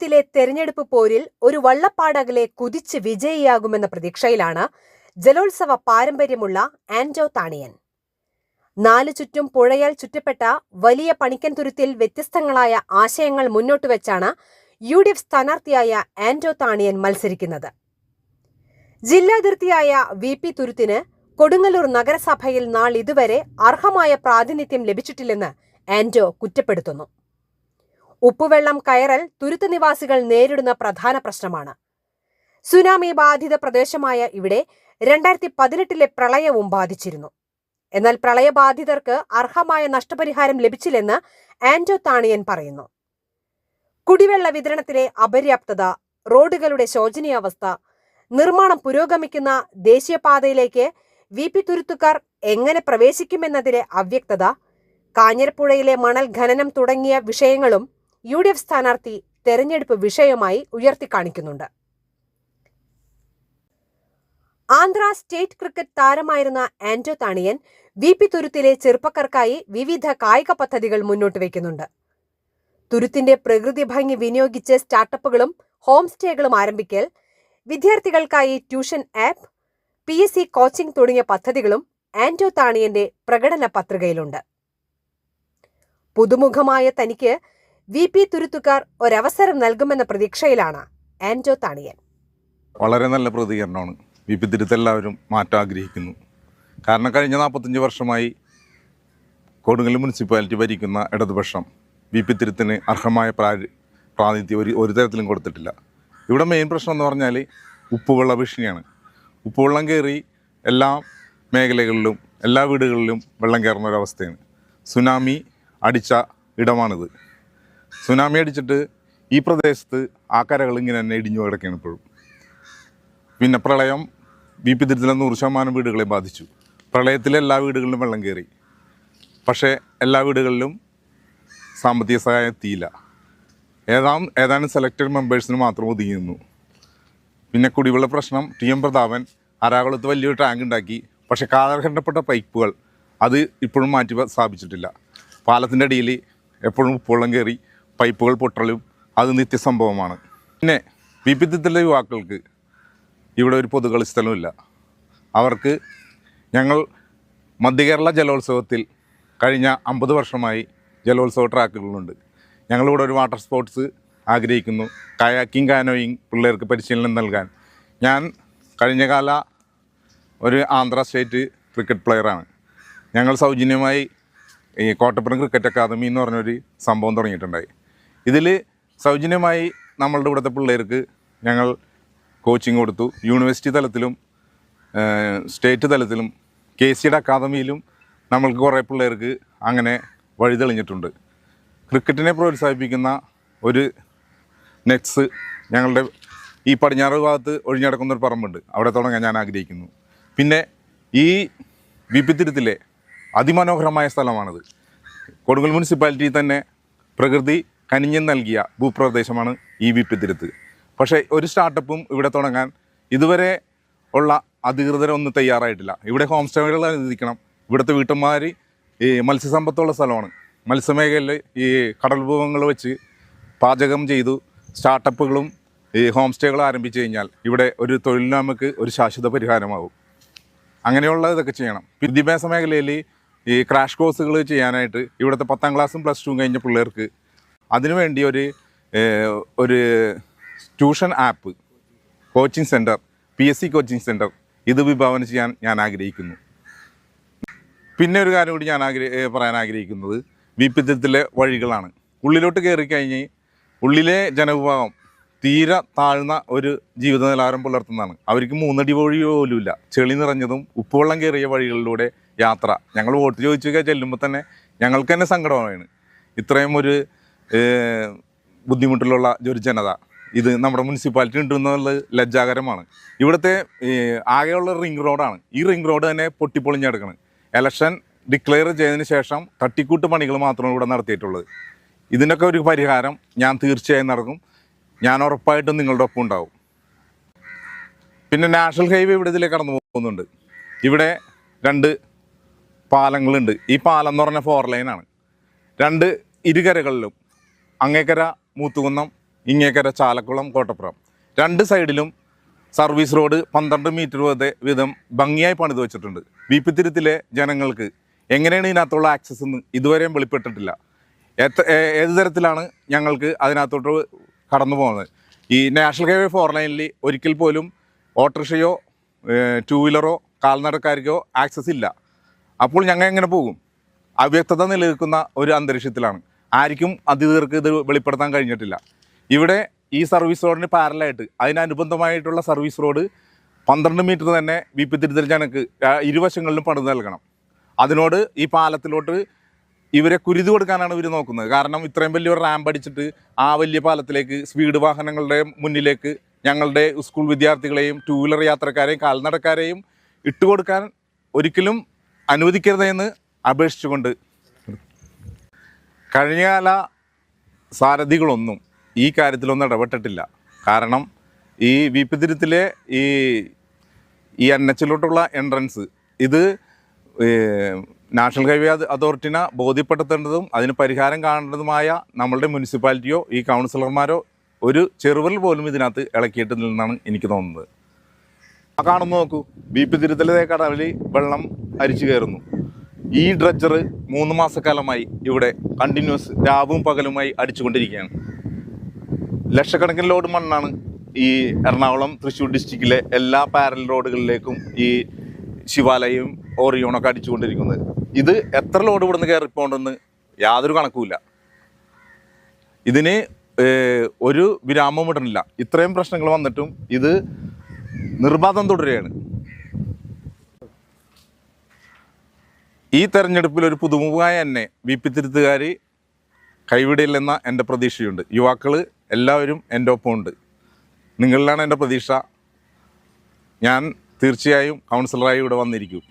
തുരുത്തിലെ തെരഞ്ഞെടുപ്പ് പോരിൽ ഒരു വള്ളപ്പാടകലെ കുതിച്ച് വിജയിയാകുമെന്ന പ്രതീക്ഷയിലാണ് ജലോത്സവ പാരമ്പര്യമുള്ള ആൻഡോ താണിയൻ. നാലു ചുറ്റും പുഴയാൽ ചുറ്റപ്പെട്ട വലിയ പണിക്കൻ തുരുത്തിൽ വ്യത്യസ്തങ്ങളായ ആശയങ്ങൾ മുന്നോട്ട് വെച്ചാണ് യു ഡി എഫ് സ്ഥാനാർത്ഥിയായ ആൻഡോ താണിയൻ മത്സരിക്കുന്നത്. ജില്ലാതിർത്തിയായ വി പി തുരുത്തിന് കൊടുങ്ങല്ലൂർ നഗരസഭയിൽ നാളിതുവരെ അർഹമായ പ്രാതിനിധ്യം ലഭിച്ചിട്ടില്ലെന്ന് ആൻഡോ കുറ്റപ്പെടുത്തുന്നു. ഉപ്പുവെള്ളം കയറൽ തുരുത്ത് നിവാസികൾ നേരിടുന്ന പ്രധാന പ്രശ്നമാണ്. സുനാമി ബാധിത പ്രദേശമായ ഇവിടെ രണ്ടായിരത്തി പതിനെട്ടിലെ പ്രളയവും ബാധിച്ചിരുന്നു. എന്നാൽ പ്രളയബാധിതർക്ക് അർഹമായ നഷ്ടപരിഹാരം ലഭിച്ചില്ലെന്ന് ആന്റോ താണിയൻ പറയുന്നു. കുടിവെള്ള വിതരണത്തിലെ അപര്യാപ്തത റോഡുകളുടെ ശോചനീയാവസ്ഥ നിർമ്മാണം പുരോഗമിക്കുന്ന ദേശീയപാതയിലേക്ക് വി പി തുരുത്തുകാർ എങ്ങനെ പ്രവേശിക്കുമെന്നതിലെ അവ്യക്തത കാഞ്ഞിരപ്പുഴയിലെ മണൽ ഖനനം തുടങ്ങിയ വിഷയങ്ങളും യു ഡി എഫ് സ്ഥാനാർത്ഥി തെരഞ്ഞെടുപ്പ് വിഷയമായി ഉയർത്തിക്കാണിക്കുന്നുണ്ട് ആന്ധ്ര സ്റ്റേറ്റ് ക്രിക്കറ്റ് താരമായിരുന്ന ആന്റോ താണിയൻ വി പി തുരുത്തിലെ ചെറുപ്പക്കാർക്കായി വിവിധ കായിക പദ്ധതികൾ മുന്നോട്ട് വയ്ക്കുന്നുണ്ട്. തുരുത്തിന്റെ പ്രകൃതി ഭംഗി വിനിയോഗിച്ച് സ്റ്റാർട്ടപ്പുകളും ഹോം സ്റ്റേകളും ആരംഭിക്കൽ വിദ്യാർത്ഥികൾക്കായി tuition app P S C coaching തുടങ്ങിയ പദ്ധതികളും ആന്റോ താണിയന്റെ പ്രകടന പത്രികയിലുണ്ട്. പുതുമുഖമായ തനിക്ക് വി പി തുരുത്തുകാർ ഒരവസരം നൽകുമെന്ന പ്രതീക്ഷയിലാണ് ആൻജോ താണിയൻ. വളരെ നല്ല പ്രതികരണമാണ്. വി പി തിരുത്തെല്ലാവരും മാറ്റം ആഗ്രഹിക്കുന്നു. കാരണം കഴിഞ്ഞ നാൽപ്പത്തഞ്ച് വർഷമായി കൊടുങ്ങല്ലൂർ മുനിസിപ്പാലിറ്റി ഭരിക്കുന്ന ഇടതുപക്ഷം വി പി തിരുത്തിന് അർഹമായ പ്രാ പ്രാതിനിധ്യം ഒരു ഒരു തരത്തിലും കൊടുത്തിട്ടില്ല. ഇവിടെ മെയിൻ പ്രശ്നം എന്ന് പറഞ്ഞാൽ ഉപ്പുവെള്ള ഭീഷണിയാണ്. ഉപ്പുവെള്ളം കയറി എല്ലാ മേഖലകളിലും എല്ലാ വീടുകളിലും വെള്ളം കയറുന്ന ഒരവസ്ഥയാണ്. സുനാമി അടിച്ച ഇടമാണിത്. സുനാമി അടിച്ചിട്ട് ഈ പ്രദേശത്ത് ആ കരകൾ ഇങ്ങനെ തന്നെ ഇടിഞ്ഞു കിടക്കുകയാണ് ഇപ്പോഴും. പിന്നെ പ്രളയം ബി പി തിരുത്തല നൂറ് ശതമാനം വീടുകളെ ബാധിച്ചു. പ്രളയത്തിൽ എല്ലാ വീടുകളിലും വെള്ളം കയറി. പക്ഷേ എല്ലാ വീടുകളിലും സാമ്പത്തിക സഹായം എത്തിയില്ല. ഏതാം ഏതാനും സെലക്റ്റഡ് മെമ്പേഴ്സിന് മാത്രം ഒതുങ്ങി നിന്നു. പിന്നെ കുടിവെള്ള പ്രശ്നം ടി എം പ്രതാപൻ അരാകുളത്ത് വലിയൊരു ടാങ്ക് ഉണ്ടാക്കി. പക്ഷേ കാലഘട്ടപ്പെട്ട പൈപ്പുകൾ അത് ഇപ്പോഴും മാറ്റി സ്ഥാപിച്ചിട്ടില്ല. പാലത്തിന്റെ അടിയിൽ എപ്പോഴും ഉപ്പുവെള്ളം കയറി പൈപ്പുകൾ പൊട്ടലും അത് നിത്യസംഭവമാണ്. പിന്നെ വിവിധത്തിലുള്ള യുവാക്കൾക്ക് ഇവിടെ ഒരു പൊതുകളി സ്ഥലമില്ല. അവർക്ക് ഞങ്ങൾ മധ്യകേരള ജലോത്സവത്തിൽ കഴിഞ്ഞ അമ്പത് വർഷമായി ജലോത്സവ ട്രാക്കുകളുണ്ട്. ഞങ്ങളിവിടെ ഒരു വാട്ടർ സ്പോർട്സ് ആഗ്രഹിക്കുന്നു. കയാക്കിംഗ് കാനോയിങ് പിള്ളേർക്ക് പരിശീലനം നൽകാൻ. ഞാൻ കഴിഞ്ഞ കാല ഒരു ആന്ധ്ര സ്റ്റേറ്റ് ക്രിക്കറ്റ് പ്ലെയറാണ് ഞങ്ങൾ സൗജന്യമായി ഈ കോട്ടപ്പുറം ക്രിക്കറ്റ് അക്കാദമി എന്ന് പറഞ്ഞൊരു സംഭവം തുടങ്ങിയിട്ടുണ്ടായി. ഇതിൽ സൗജന്യമായി നമ്മളുടെ ഇവിടുത്തെ പിള്ളേർക്ക് ഞങ്ങൾ കോച്ചിങ് കൊടുത്തു. യൂണിവേഴ്സിറ്റി തലത്തിലും സ്റ്റേറ്റ് തലത്തിലും കെ സിയുടെ അക്കാദമിയിലും നമ്മൾക്ക് കുറേ പിള്ളേർക്ക് അങ്ങനെ വഴി തെളിഞ്ഞിട്ടുണ്ട്. ക്രിക്കറ്റിനെ പ്രോത്സാഹിപ്പിക്കുന്ന ഒരു നെറ്റ്സ് ഞങ്ങളുടെ ഈ പടിഞ്ഞാറ് ഭാഗത്ത് ഒഴിഞ്ഞടക്കുന്ന ഒരു പറമ്പുണ്ട്. അവിടെ തുടങ്ങാൻ ഞാൻ ആഗ്രഹിക്കുന്നു. പിന്നെ ഈ വിപിത്തിരുത്തിലെ അതിമനോഹരമായ സ്ഥലമാണിത്. കൊടുങ്ങൽ മുനിസിപ്പാലിറ്റി തന്നെ പ്രകൃതി കനിഞ്ഞ് നൽകിയ ഭൂപ്രദേശമാണ് ഈ വിപ്പിത്തിരുത്ത് പക്ഷേ ഒരു സ്റ്റാർട്ടപ്പും ഇവിടെ തുടങ്ങാൻ ഇതുവരെ ഉള്ള അധികൃതരൊന്നും തയ്യാറായിട്ടില്ല. ഇവിടെ ഹോം സ്റ്റേകൾ അനുവദിക്കണം ഇവിടുത്തെ വീട്ടമ്മമാർ ഈ മത്സ്യസമ്പത്തുള്ള സ്ഥലമാണ്. മത്സ്യമേഖലയിൽ ഈ കടൽ വിഭവങ്ങൾ വെച്ച് പാചകം ചെയ്തു സ്റ്റാർട്ടപ്പുകളും ഈ ഹോം സ്റ്റേകൾ ആരംഭിച്ചു കഴിഞ്ഞാൽ ഇവിടെ ഒരു തൊഴിലിനാമക്ക് ഒരു ശാശ്വത പരിഹാരമാകും അങ്ങനെയുള്ള ഇതൊക്കെ ചെയ്യണം. വിദ്യാഭ്യാസ മേഖലയിൽ ഈ ക്രാഷ് കോഴ്സുകൾ ചെയ്യാനായിട്ട് ഇവിടുത്തെ പത്താം ക്ലാസ്സും പ്ലസ് ടു കഴിഞ്ഞ പിള്ളേർക്ക് അതിനുവേണ്ടി ഒരു ഒരു tuition app coaching centre P S C coaching centre ഇത് വിഭാവനം ചെയ്യാൻ ഞാൻ ആഗ്രഹിക്കുന്നു. പിന്നെ ഒരു കാര്യം കൂടി ഞാൻ ആഗ്രഹ പറയാൻ ആഗ്രഹിക്കുന്നത് വിപിത്തത്തിലെ വഴികളാണ്. ഉള്ളിലോട്ട് കയറി കഴിഞ്ഞ് ഉള്ളിലെ ജനവിഭാഗം തീരെ താഴ്ന്ന ഒരു ജീവിത നിലവാരം പുലർത്തുന്നതാണ്. അവർക്ക് മൂന്നടി വഴി പോലുമില്ല. ചെളി നിറഞ്ഞതും ഉപ്പുവെള്ളം കയറിയ വഴികളിലൂടെ യാത്ര. ഞങ്ങൾ വോട്ട് ചോദിച്ചൊക്കെ ചെല്ലുമ്പോൾ തന്നെ ഞങ്ങൾക്ക് തന്നെ സങ്കടമാണ്. ഇത്രയും ഒരു ബുദ്ധിമുട്ടിലുള്ള ഒരു ജനത. ഇത് നമ്മുടെ മുനിസിപ്പാലിറ്റി ഉണ്ടെന്നുള്ളത് ലജ്ജാകരമാണ്. ഇവിടുത്തെ ആകെയുള്ള റിംഗ് റോഡാണ്. ഈ റിംഗ് റോഡ് തന്നെ പൊട്ടിപ്പൊളിഞ്ഞെടുക്കണം. ഇലക്ഷൻ ഡിക്ലെയർ ചെയ്തതിന് ശേഷം തട്ടിക്കൂട്ട് പണികൾ മാത്രമാണ് ഇവിടെ നടത്തിയിട്ടുള്ളത്. ഇതിനൊക്കെ ഒരു പരിഹാരം ഞാൻ തീർച്ചയായും നടക്കും. ഞാൻ ഉറപ്പായിട്ടും നിങ്ങളുടെ ഒപ്പം ഉണ്ടാവും. പിന്നെ നാഷണൽ ഹൈവേ ഇവിടെ ഇതിലേക്ക് കടന്നു പോകുന്നുണ്ട്. ഇവിടെ രണ്ട് പാലങ്ങളുണ്ട്. ഈ പാലം എന്ന് പറഞ്ഞാൽ ഫോർ ലൈനാണ് രണ്ട് ഇരുകരകളിലും അങ്ങേക്കര മൂത്തുകുന്നം ഇങ്ങേക്കര ചാലക്കുളം കോട്ടപ്പുറം. രണ്ട് സൈഡിലും സർവീസ് റോഡ് പന്ത്രണ്ട് മീറ്റർ വരെ വീതം ഭംഗിയായി പണിത് വെച്ചിട്ടുണ്ട്. വീപ്പിത്തിരുത്തിലെ ജനങ്ങൾക്ക് എങ്ങനെയാണ് ഇതിനകത്തുള്ള ആക്സസ് എന്ന് ഇതുവരെയും വെളിപ്പെട്ടിട്ടില്ല. എത്ര ഏത് തരത്തിലാണ് ഞങ്ങൾക്ക് അതിനകത്തോട്ട് കടന്നു പോകുന്നത്? ഈ നാഷണൽ ഹൈവേ ഫോർ ലൈനിൽ ഒരിക്കൽ പോലും ഓട്ടോറിക്ഷയോ ടൂ വീലറോ കാൽനടക്കാർക്കോ ആക്സസ് ഇല്ല. അപ്പോൾ ഞങ്ങൾ എങ്ങനെ പോകും? അവ്യക്തത നിലനിൽക്കുന്ന ഒരു അന്തരീക്ഷത്തിലാണ്. ആർക്കും അധികൃതർക്ക് ഇത് വെളിപ്പെടുത്താൻ കഴിഞ്ഞിട്ടില്ല. ഇവിടെ ഈ സർവീസ് റോഡിന് പാരലായിട്ട് അതിനനുബന്ധമായിട്ടുള്ള സർവീസ് റോഡ് പന്ത്രണ്ട് മീറ്റർ തന്നെ വി പി ആ, ഇരുവശങ്ങളിലും പണിത് നൽകണം. അതിനോട് ഈ പാലത്തിലോട്ട് ഇവരെ കുരുതി കൊടുക്കാനാണ് ഇവർ നോക്കുന്നത്. കാരണം ഇത്രയും വലിയൊരു റാമ്പ് അടിച്ചിട്ട് ആ വലിയ പാലത്തിലേക്ക് സ്പീഡ് വാഹനങ്ങളുടെ മുന്നിലേക്ക് ഞങ്ങളുടെ സ്കൂൾ വിദ്യാർത്ഥികളെയും ടൂ വീലർ യാത്രക്കാരെയും കാൽനടക്കാരെയും ഇട്ടുകൊടുക്കാൻ ഒരിക്കലും അനുവദിക്കരുതെന്ന് അപേക്ഷിച്ചുകൊണ്ട് കഴിഞ്ഞകാല സാരഥികളൊന്നും ഈ കാര്യത്തിലൊന്നും ഇടപെട്ടിട്ടില്ല. കാരണം ഈ വി പി തിരുത്തിലെ ഈ ഈ എൻ എച്ചിലോട്ടുള്ള എൻട്രൻസ് ഇത് നാഷണൽ ഹൈവേ അത് അതോറിറ്റിനെ ബോധ്യപ്പെടുത്തേണ്ടതും അതിന് പരിഹാരം കാണേണ്ടതുമായ നമ്മളുടെ മുനിസിപ്പാലിറ്റിയോ ഈ കൗൺസിലർമാരോ ഒരു ചെറുവൽ പോലും ഇതിനകത്ത് ഇളക്കിയിട്ടില്ലെന്നാണ് എനിക്ക് തോന്നുന്നത്. ആ കാണുന്നു നോക്കൂ ബി പി കടവിൽ വെള്ളം അരിച്ചു കയറുന്നു. ഈ ഡ്രഡ്ജർ മൂന്ന് മാസക്കാലമായി ഇവിടെ കണ്ടിന്യൂസ് രാവും പകലുമായി അടിച്ചുകൊണ്ടിരിക്കുകയാണ്. ലക്ഷക്കണക്കിന് ലോഡ് മണ്ണാണ് ഈ എറണാകുളം തൃശ്ശൂർ ഡിസ്ട്രിക്റ്റിലെ എല്ലാ പാരൽ റോഡുകളിലേക്കും ഈ ശിവാലയും ഓറിയോണൊക്കെ അടിച്ചുകൊണ്ടിരിക്കുന്നത്. ഇത് എത്ര ലോഡ് ഇവിടുന്ന് കയറിപ്പോണ്ടെന്ന് യാതൊരു കണക്കുമില്ല. ഇതിന് ഒരു വിരാമം ഇടണില്ല. ഇത്രയും പ്രശ്നങ്ങൾ വന്നിട്ടും ഇത് നിർബാധം തുടരുകയാണ്. ഈ തെരഞ്ഞെടുപ്പിൽ ഒരു പുതുമുഖമായ എന്നെ വി പി തിരുത്തുകാർ കൈവിടില്ലെന്ന എന്റെ പ്രതീക്ഷയുണ്ട്. യുവാക്കൾ എല്ലാവരും എന്റെ ഒപ്പമുണ്ട്. നിങ്ങളിലാണ് എന്റെ പ്രതീക്ഷ. ഞാൻ തീർച്ചയായും കൗൺസിലറായി ഇവിടെ വന്നിരിക്കും.